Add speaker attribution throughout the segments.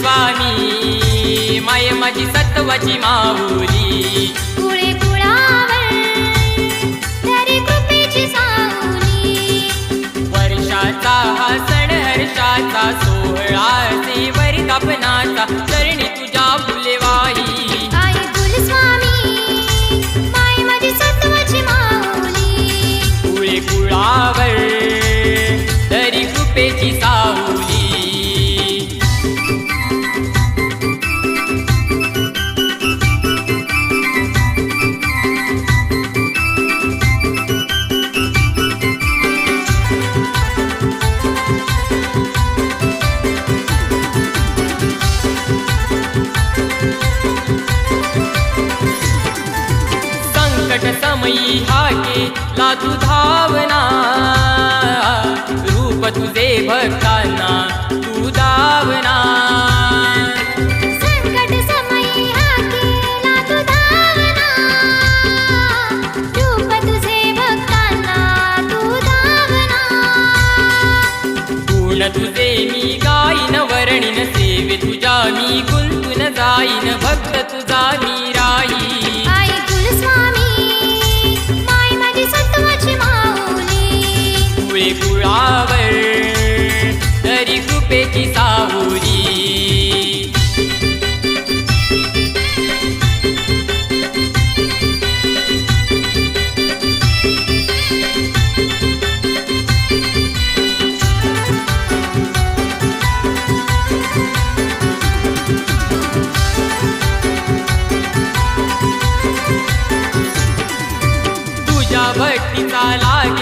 Speaker 1: स्वामी माय माझी सत्वाची माऊली आळसी वरी तापनाचा लाजू धावना? रूप तुझे भक्ताना तू
Speaker 2: धावना. तुझे
Speaker 1: मी गाईन वरणीन सेवे तुझ्या मी गुंतून जाईन भक्त तुझा मी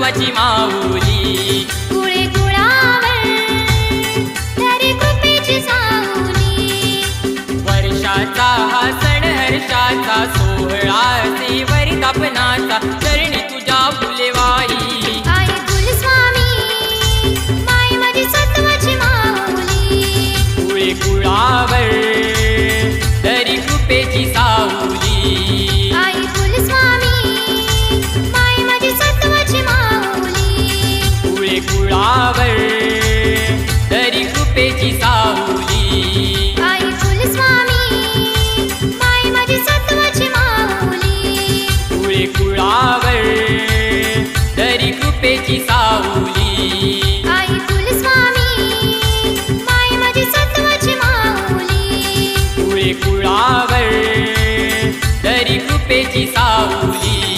Speaker 2: विठोबाची माऊली.
Speaker 1: कुळे वर्षाचा हा सण हर्षाचा सोहळा गावळ तरी कृपेची साऊली
Speaker 2: आई तुले स्वामी माझी सत्वाची माऊली.
Speaker 1: कुळे कुळावळ कृपेची साऊली